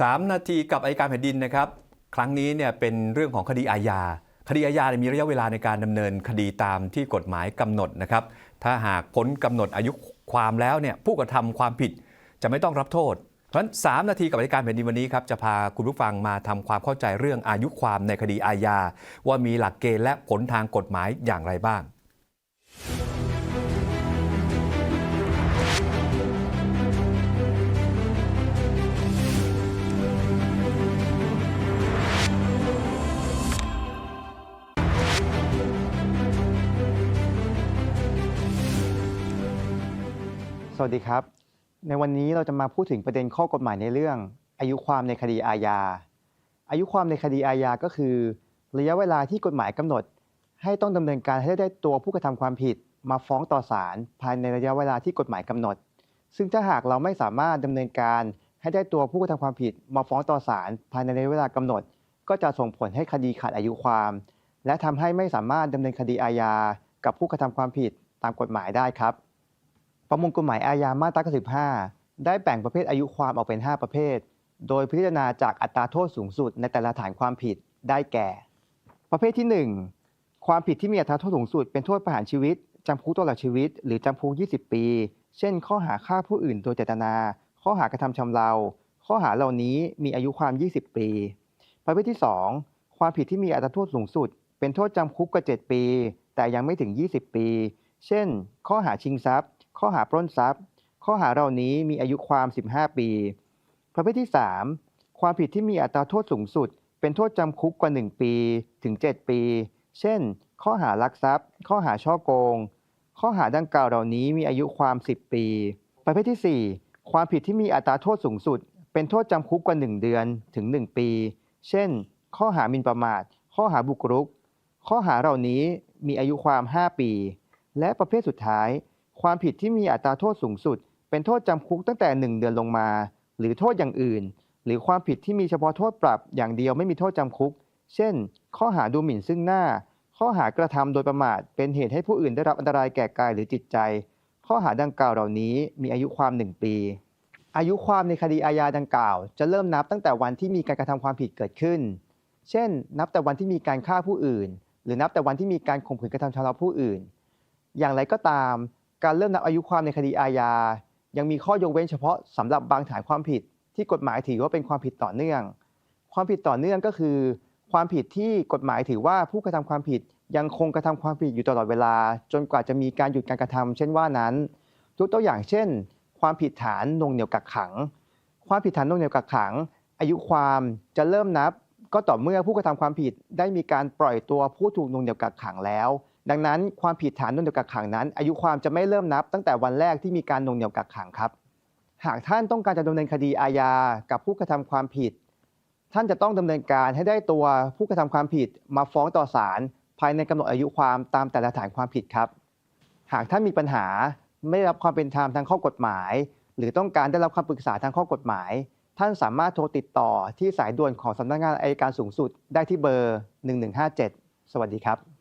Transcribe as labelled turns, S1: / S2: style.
S1: 3 นาทีกับอัยการแผ่นดินนะครับ ครั้งนี้เนี่ยเป็นเรื่องของคดีอาญา คดีอาญามีระยะเวลาในการดำเนินคดีตามที่กฎหมายกำหนดนะครับ ถ้าหากพ้นกำหนดอายุความแล้วเนี่ยผู้กระทำความผิดจะไม่ต้องรับโทษ เพราะฉะนั้น3นาทีกับอัยการแผ่นดินวันนี้ครับจะพาคุณผู้ฟังมาทำความเข้าใจเรื่องอายุความในคดีอาญาว่ามีหลักเกณฑ์และผลทางกฎหมายอย่างไรบ้าง
S2: วัสดีครับ ในวันนี้เราจะมาพูดถึงประเด็นข้อกฎหมายในเรื่อง อายุความในคดีอาญา อายุความในคดีอาญาก็คือ ระยะเวลาที่กฎหมายกำหนด ให้ต้องดำเนินการให้ได้ตัวผู้กระทำความผิด มาฟ้องต่อศาลภายในระยะเวลาที่กฎหมายกำหนด ซึ่งถ้าหากเราไม่สามารถดำเนินการให้ได้ตัวผู้กระทำความผิด มาฟ้องต่อศาลภายในระยะเวลากำหนด ก็จะส่งผลให้คดีขาดอายุความ และทำให้ไม่สามารถดำเนินคดีอาญากับผู้กระทำความผิดตามกฎหมายได้ครับ ประมวลกฎหมายอาญามาตรา95 ได้แบ่งประเภทอายุความออกเป็น 5 ประเภท โดยพิจารณาจากอัตราโทษสูงสุดในแต่ละฐานความผิดได้แก่ ประเภทที่ 1 ความผิดที่มีอัตราโทษสูงสุดเป็นโทษประหารชีวิตจำคุกตลอดชีวิต หรือจำคุก 20 ปี เช่น ข้อหาฆ่าผู้อื่นโดยเจตนา ข้อหากระทำชำเรา ข้อหาเหล่านี้มีอายุความ 20 ปี ประเภทที่ 2 ความผิดที่มีอัตราโทษสูงสุด เป็นโทษจำคุกกว่า7ปี แต่ยังไม่ถึง 20 ปี เช่น ข้อหาชิงทรัพย์ ข้อหาปล้นทรัพย์ ข้อหาเหล่านี้มีอายุความ 15 ปี ประเภทที่ 3 ความผิดที่มีอัตราโทษสูงสุด เป็นโทษจำคุกกว่า 1 ปีถึง 7 ปี เช่น ข้อหารักทรัพย์ ข้อหาช่อโกง ข้อหาดังกล่าวเหล่านี้มีอายุความ 10 ปี ประเภทที่ 4 ความผิดที่มีอัตราโทษสูงสุด เป็นโทษจำคุกกว่า 1 เดือนถึง 1 ปี เช่น ข้อหาหมินประมาท ข้อหาบุกรุก ข้อหาเหล่านี้มีอายุความ 5 ปี และประเภทสุดท้าย ความผิดที่มีอัตราโทษสูงสุด เป็นโทษจำคุกตั้งแต่ 1 เดือนลงมา หรือโทษอย่างอื่น หรือความผิดที่มีเฉพาะโทษปรับอย่างเดียวไม่มีโทษจำคุก เช่น ข้อหาดูหมิ่นซึ่งหน้า ข้อหากระทำโดยประมาท เป็นเหตุให้ผู้อื่นได้รับอันตรายแก่กายหรือจิตใจ ข้อหาดังกล่าวเหล่านี้มีอายุความ 1 ปี อายุความในคดีอาญาดังกล่าว จะเริ่มนับตั้งแต่วันที่มีการกระทำความผิดเกิดขึ้น เช่น นับแต่วันที่มีการฆ่าผู้อื่น หรือนับแต่วันที่มีการข่มขืนกระทำชำเราผู้อื่น อย่างไรก็ตาม การเริ่มนับอายุความในคดีอาญา ยังมีข้อยกเว้นเฉพาะสำหรับบางฐานความผิด ที่กฎหมายถือว่าเป็นความผิดต่อเนื่อง ความผิดต่อเนื่องก็คือ ความผิดที่กฎหมายถือว่าผู้กระทำความผิดยังคงกระทำความผิดอยู่ตลอดเวลา จนกว่าจะมีการหยุดการกระทำเช่นว่านั้นยกตัวอย่างเช่น ความผิดฐานนงเหนี่ยวกักขัง ความผิดฐานนงเหนี่ยวกักขัง อายุความจะเริ่มนับ ก็ต่อเมื่อผู้กระทำความผิดได้มีการปล่อยตัวผู้ถูกนงเหนี่ยวกักขังแล้ว ดังนั้นความผิดฐานหน่วงเหนียวกักขังนั้น อายุความจะไม่เริ่มนับตั้งแต่วันแรกที่มีการหน่วงเหนียวกักขังครับ หากท่านต้องการจะดำเนินคดีอาญากับผู้กระทำความผิด ท่านจะต้องดำเนินการให้ได้ตัวผู้กระทำความผิดมาฟ้องต่อศาลภายในกำหนดอายุความตามแต่ละฐานความผิดครับ หากท่านมีปัญหาไม่ได้รับความเป็นธรรมทางข้อกฎหมาย หรือต้องการได้รับคำปรึกษาทางข้อกฎหมาย ท่านสามารถโทรติดต่อที่สายด่วนของสำนักงานอายการสูงสุดได้ที่เบอร์ 1157 สวัสดีครับ